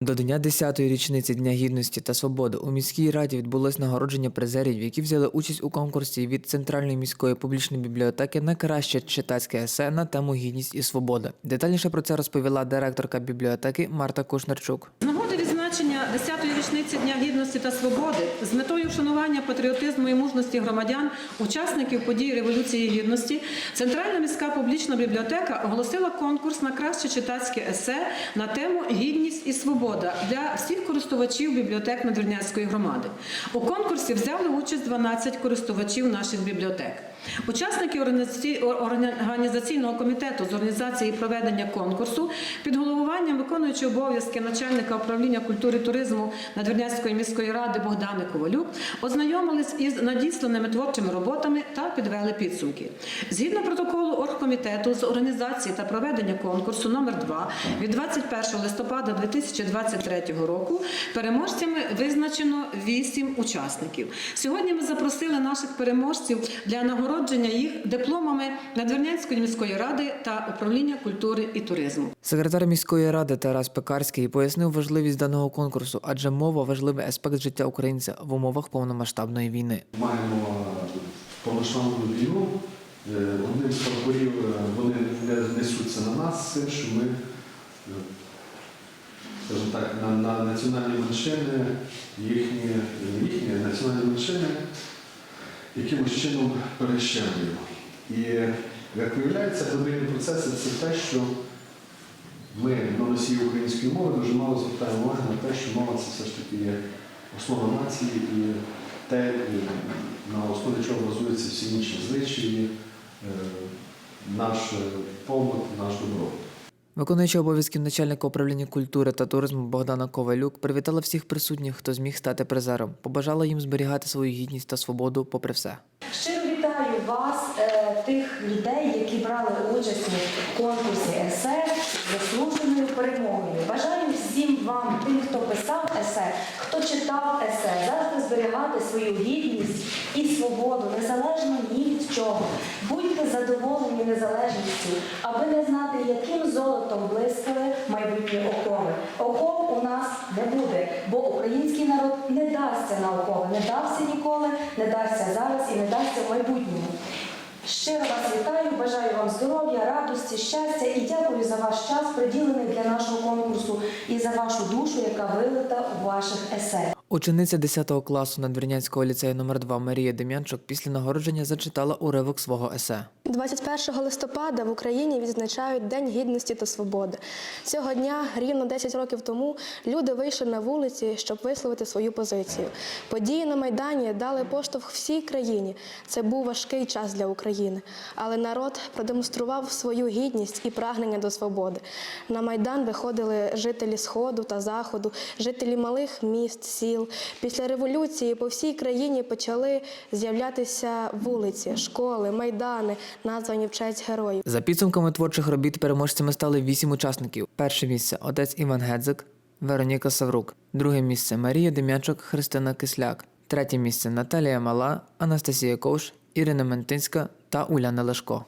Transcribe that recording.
До дня 10-ї річниці Дня гідності та свободи у міській раді відбулось нагородження призерів, які взяли участь у конкурсі від Центральної міської публічної бібліотеки на краще читацьке есе на тему гідність і свобода. Детальніше про це розповіла директорка бібліотеки Марта Кушнарчук. З 10-ї річниці Дня гідності та свободи з метою вшанування патріотизму і мужності громадян, учасників подій Революції Гідності, Центральна міська публічна бібліотека оголосила конкурс на краще читацьке есе на тему Гідність і свобода для всіх користувачів бібліотек Надвірнянської громади. У конкурсі взяли участь 12 користувачів наших бібліотек. Учасники організаці- організаційного комітету з організації проведення конкурсу під головуванням виконуючого обов'язки начальника управління культури і туризму Надвірнянської міської ради Богдани Ковалюк ознайомились із надісланими творчими роботами та підвели підсумки. Згідно протоколу оргкомітету з організації та проведення конкурсу номер 2 від 21 листопада 2023 року переможцями визначено 8 учасників. Сьогодні ми запросили наших переможців для нагородження їх дипломами Надвірнянської міської ради та управління культури і туризму. Секретар міської ради Тарас Пекарський пояснив важливість даного конкурсу, адже мова важливий аспект життя українця в умовах повномасштабної війни. Маємо повномасштабну війну. Е, Одним з прапорів е, вони не- несуться на нас, цим, що ми, е, скажімо так, на, на національні меншини, їхні, їхні національні меншини якимось чином перещемлюємо. І як виявляється, подвійні процеси це те, що ми на носії української мови дуже мало звертаємо увагу на те, що мова це все ж таки є основа нації і те, на основі чого базуються всі інші звичаї, е, наш побут, наш добробут. Виконуючи обов'язків начальника управління культури та туризму Богдана Ковалюк привітала всіх присутніх, хто зміг стати призером. Побажала їм зберігати свою гідність та свободу попри все. Щиро вітаю вас, е, тих людей, які брали участь у конкурсі есе заслуженою перемогою. Бажаю всім вам, тим, хто писав есе, хто читав есе, завжди зберігати свою гідність і свободу, незалежно ні від чого. Будьте задоволені незалежністю, аби не знати, яким золотом блискали майбутні окови. Оков у нас не буде, бо український народ не дасться на окови, не дався ніколи, не дасться зараз і не дасться в майбутньому. Щиро вас вітаю, бажаю вам здоров'я, радості, щастя і дякую за ваш час, приділений для нашого конкурсу, і за вашу душу, яка вилита у ваших есе. Учениця 10 класу Надвірнянського ліцею номер 2 Марія Дем'янчук після нагородження зачитала уривок свого есе. 21 листопада в Україні відзначають День гідності та свободи. Цього дня, рівно 10 років тому, люди вийшли на вулиці, щоб висловити свою позицію. Події на Майдані дали поштовх всій країні. Це був важкий час для України. Але народ продемонстрував свою гідність і прагнення до свободи. На Майдан виходили жителі Сходу та Заходу, жителі малих міст, сіл. Після революції по всій країні почали з'являтися вулиці, школи, майдани, названі в честь героїв. За підсумками творчих робіт переможцями стали вісім учасників. Перше місце отець Іван Гедзик, Вероніка Саврук. Друге місце Марія Дем'янчук, Христина Кисляк. Третє місце Наталія Мала, Анастасія Ковш, Ірина Ментинська та Уляна Лешко.